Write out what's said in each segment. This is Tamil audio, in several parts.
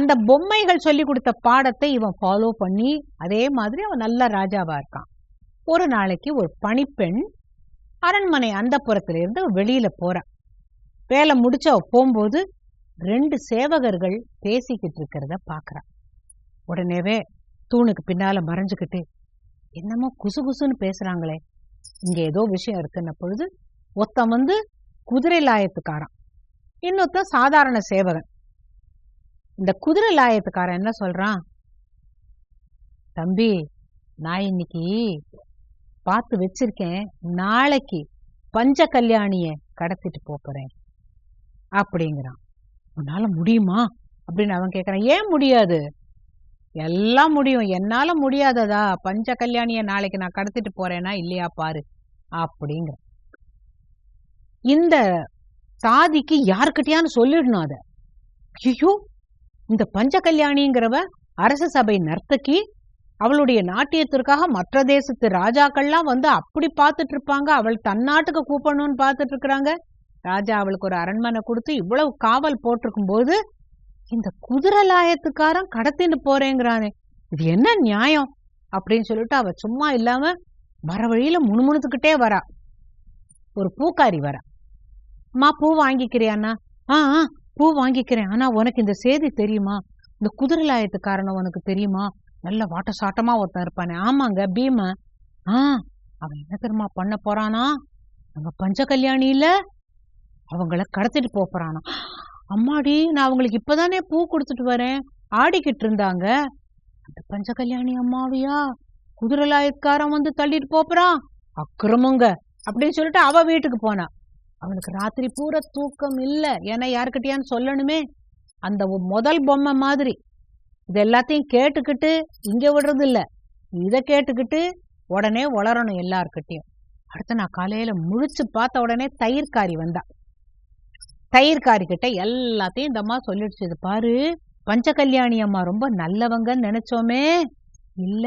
அந்த பொம்மைகள் சொல்லி கொடுத்த பாடத்தை இவன் ஃபாலோ பண்ணி அதே மாதிரி அவன் நல்ல ராஜாவா இருக்கான். ஒரு நாளைக்கு ஒரு பணிப்பெண் அரண்மனை அந்த இருந்து வெளியில போறான் வேலை முடிச்ச அவ போகும்போது ரெண்டு சேவகர்கள் பேசிக்கிட்டு இருக்கிறத பாக்குறா. உடனேவே தூணுக்கு பின்னால மறைஞ்சுக்கிட்டு என்னமோ குசு குசுன்னு பேசுறாங்களே இங்க ஏதோ விஷயம் இருக்குன்ன பொழுது ஒருத்தன் வந்து குதிரை லாயத்துக்காரன் இன்னொருத்தன் சாதாரண சேவகன். இந்த குதிரை லாயத்துக்காரன் என்ன சொல்றான்? தம்பி நான் இன்னைக்கு பார்த்து வச்சிருக்கேன். நாளைக்கு பஞ்ச கல்யாணிய கடத்திட்டு போறேன். அப்படிங்கிறான். உன்னால முடியுமா? அப்படின்னு அவன் கேக்குறான். ஏன் முடியாது? எல்லாம் முடியும். என்னால முடியாததா? பஞ்ச கல்யாணிய நாளைக்கு நான் கடத்திட்டு போறேனா இல்லையா பாரு. அப்படிங்கிற. இந்த சாதிக்கு யாருக்கிட்டயான்னு சொல்லிடணும் அத. ஐயோ! இந்த பஞ்ச கல்யாணிங்கிறவ அரச சபை நர்த்தகி அவளுடைய நாட்டியத்திற்காக மற்ற தேசத்து ராஜாக்கள்லாம் வந்து அப்படி பார்த்துட்டு இருப்பாங்க அவள் தன்னாட்டுக்கு கூப்பிடணும்னு பார்த்துட்டு இருக்கிறாங்க ராஜா அவளுக்கு ஒரு அரண்மனை கொடுத்து இவ்வளவு காவல் போட்டிருக்கும் போது இந்த குதிரை லாயத்துக்காரன் கடத்திட்டு போறேங்கிறானே இது என்ன நியாயம்? அப்படின்னு சொல்லிட்டு அவ சும்மா இல்லாம வர வழியில முணுமுணுத்துக்கிட்டே வரா. ஒரு பூக்காரி வரா. அம்மா பூ வாங்கிக்கிறியாண்ணா? ஆ ஆ, பூ வாங்கிக்கிறேன். ஆனா உனக்கு இந்த செய்தி தெரியுமா? இந்த குதிரலாயத்து காரணம் உனக்கு தெரியுமா? நல்ல வாட்ட சாட்டமா ஒருத்தன் இருப்பானே. ஆமாங்க பீம. ஆ அவன் என்ன தெரியுமா பண்ண போறானா? நம்ம பஞ்ச கல்யாணி இல்ல? அவங்கள கடத்திட்டு போறானா. அம்மாடி நான் அவங்களுக்கு இப்பதானே பூ கொடுத்துட்டு வரேன். ஆடிக்கிட்டு இருந்தாங்க. அந்த பஞ்ச கல்யாணி அம்மாவியா? குதிரலாயக்காரன் வந்து தள்ளிட்டு போறான். அக்கிரமங்க. அப்படின்னு சொல்லிட்டு அவ வீட்டுக்கு போனா. அவனுக்கு ராத்திரி பூரா தூக்கம் இல்ல. ஏன்னா யாருக்கிட்டயான்னு சொல்லணுமே? அந்த முதல் பொம்மை மாதிரி. இது எல்லாத்தையும் கேட்டுக்கிட்டு இங்க விடுறது இல்ல. இதை கேட்டுக்கிட்டு உடனே வளரணும் எல்லார்கிட்டயும். அடுத்து நான் காலையில முழிச்சு பார்த்த உடனே தயிர்காரி வந்தா. தயிர்காரி கிட்ட எல்லாத்தையும் இந்த அம்மா சொல்லிடுச்சு இது பாரு பஞ்ச கல்யாணி அம்மா ரொம்ப நல்லவங்கன்னு நினைச்சோமே? இல்ல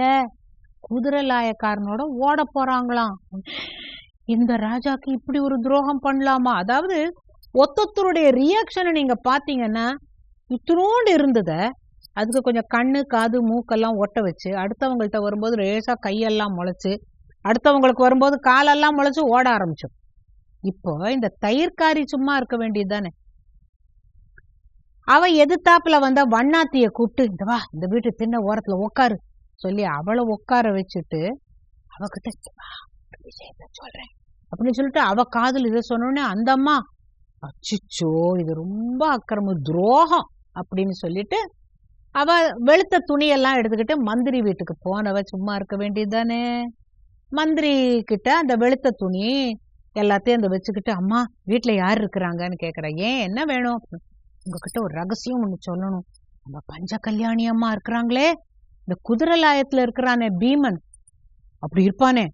குதிரை லாயக்காரனோட ஓட போறாங்களாம். இந்த ராஜாக்கு இப்படி ஒரு துரோகம் பண்ணலாமா? அதாவது ஒத்தொத்தருடைய ரியாக்ஷனை நீங்க பாத்தீங்கன்னா இத்தினோண்டு இருந்தத அதுக்கு கொஞ்சம் கண்ணு காது மூக்கெல்லாம் ஒட்ட வச்சு அடுத்தவங்கள்ட்ட வரும்போது லேசா கையெல்லாம் முளைச்சு அடுத்தவங்களுக்கு வரும்போது காலெல்லாம் முளைச்சு ஓட ஆரம்பிச்சோம். இப்போ இந்த தயிர்காரி சும்மா இருக்க வேண்டியது தானே அவ எதிர்த்தாப்புல வந்த வண்ணாத்திய கூப்பிட்டு இந்த வா இந்த வீட்டு தின்ன ஓரத்துல உட்காரு சொல்லி அவளை உட்கார வச்சுட்டு அவகிட்ட சொல்றேன் அப்படின்னு சொல்லிட்டு அவ காதல் இதை சொன்னோடனே அந்த அம்மா அச்சிச்சோ இது ரொம்ப அக்கிரம துரோகம் அப்படின்னு சொல்லிட்டு அவ வெளுத்த துணியெல்லாம் எடுத்துக்கிட்டு மந்திரி வீட்டுக்கு போனவ சும்மா இருக்க வேண்டியதுதானே. மந்திரி கிட்ட அந்த வெளுத்த துணி எல்லாத்தையும் அந்த வச்சுக்கிட்டு அம்மா வீட்டுல யார் இருக்கிறாங்கன்னு கேக்குறா. ஏன் என்ன வேணும்? உங்ககிட்ட ஒரு ரகசியம் ஒண்ணு சொல்லணும். நம்ம பஞ்ச கல்யாணி அம்மா இருக்கிறாங்களே. இந்த குதிரை லாயத்துல இருக்கிறானே பீமன். அப்படி இருப்பானே.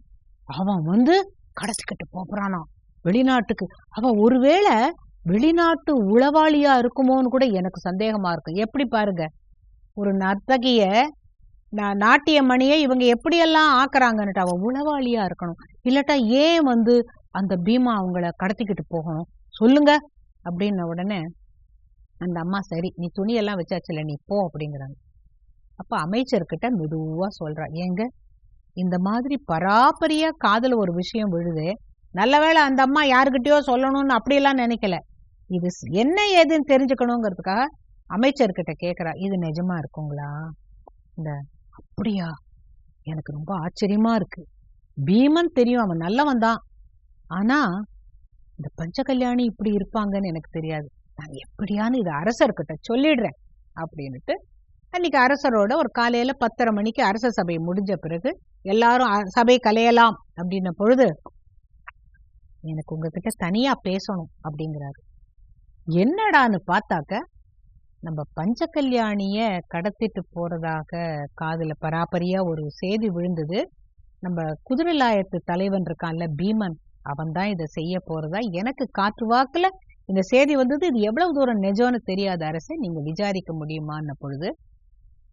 அவன் வந்து கடத்திக்கிட்டு போறானா வெளிநாட்டுக்கு அவன் ஒருவேளை வெளிநாட்டு உளவாளியா இருக்குமோன்னு கூட எனக்கு சந்தேகமா இருக்கு. எப்படி பாருங்க. ஒரு நர்த்தகிய நான் நாட்டிய மணியை இவங்க எப்படியெல்லாம் ஆக்குறாங்கன்னுட்டு அவன் உளவாளியா இருக்கணும். இல்லட்டா ஏன் வந்து அந்த பீமா அவங்கள கடத்திக்கிட்டு போகணும் சொல்லுங்க. அப்படின்ன உடனே அந்த அம்மா சரி நீ துணியெல்லாம் வச்சாச்சுல நீ போ அப்படிங்கிறாங்க. அப்ப அமைச்சர்கிட்ட மெதுவா சொல்றா. ஏங்க இந்த மாதிரி பராபரியா காதல் ஒரு விஷயம் விழுது நல்ல வேளை அந்த அம்மா யாருக்கிட்டயோ சொல்லணும்னு அப்படியெல்லாம் நினைக்கல. இது என்ன ஏதுன்னு தெரிஞ்சுக்கணுங்கிறதுக்காக அமைச்சர்கிட்ட கேட்குறா இது நிஜமா இருக்குங்களா? இந்த அப்படியா? எனக்கு ரொம்ப ஆச்சரியமா இருக்கு. பீமன் தெரியும் அவன் நல்லவன் தான். ஆனா இந்த பஞ்ச கல்யாணி இப்படி இருப்பாங்கன்னு எனக்கு தெரியாது. நான் எப்படியான்னு இது அரசர்கிட்ட சொல்லிடுறேன் அப்படின்னுட்டு அன்னைக்கு அரசரோட ஒரு காலையில பத்தரை மணிக்கு அரச சபை முடிஞ்ச பிறகு எல்லாரும் சபை கலையலாம் அப்படின்ன பொழுது எனக்கு உங்ககிட்ட தனியா பேசணும் அப்படிங்கிறாரு. என்னடான்னு பார்த்தாக்க நம்ம பஞ்ச கல்யாணிய கடத்திட்டு போறதாக காதுல பராபரியா ஒரு செய்தி விழுந்தது. நம்ம குதிரைலாயத்து தலைவன் இருக்கான்ல பீமன் அவன் தான் இதை செய்ய போறதா? எனக்கு காற்று வாக்குல இந்த செய்தி வந்தது இது எவ்வளவு தூரம் நிஜம்னு தெரியாத அரசு நீங்க விசாரிக்க முடியுமான்ன பொழுது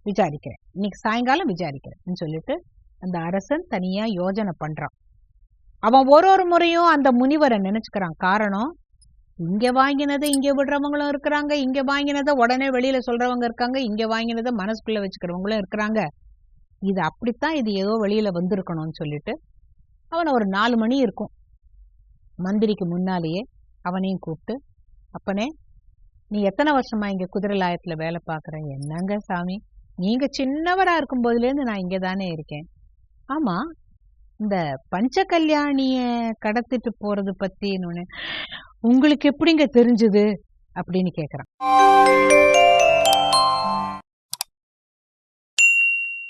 விசாரிக்கிறேன். இன்னைக்கு சாயங்காலம் விசாரிக்கிறேன் சொல்லிட்டு அந்த அரசன் தனியா யோஜனை பண்றான். அவன் ஒரு ஒரு முறையும் அந்த முனிவரை நினைச்சுக்கிறான். காரணம் இங்க வாங்கினதை இங்க விடுறவங்களும் இருக்கிறாங்க இங்க வாங்கினதை உடனே வெளியில சொல்றவங்க இருக்காங்க இங்க வாங்கினதை மனசுக்குள்ள வச்சுக்கிறவங்களும் இருக்கிறாங்க. இது அப்படித்தான் இது ஏதோ வெளியில வந்திருக்கணும்னு சொல்லிட்டு அவனை ஒரு நாலு மணி இருக்கும். மந்திரிக்கு முன்னாலேயே அவனையும் கூப்பிட்டு அப்பனே நீ எத்தனை வருஷமா இங்க குதிரை லாயத்துல வேலை பார்க்குற? என்னங்க சாமி? நீங்க சின்னவரா இருக்கும் போதுலேருந்து நான் இங்கே தானே இருக்கேன். ஆமா இந்த பஞ்ச கல்யாணியை கடத்திட்டு போறது பத்தி உங்களுக்கு எப்படிங்க தெரிஞ்சுது? அப்படின்னு கேட்குறான்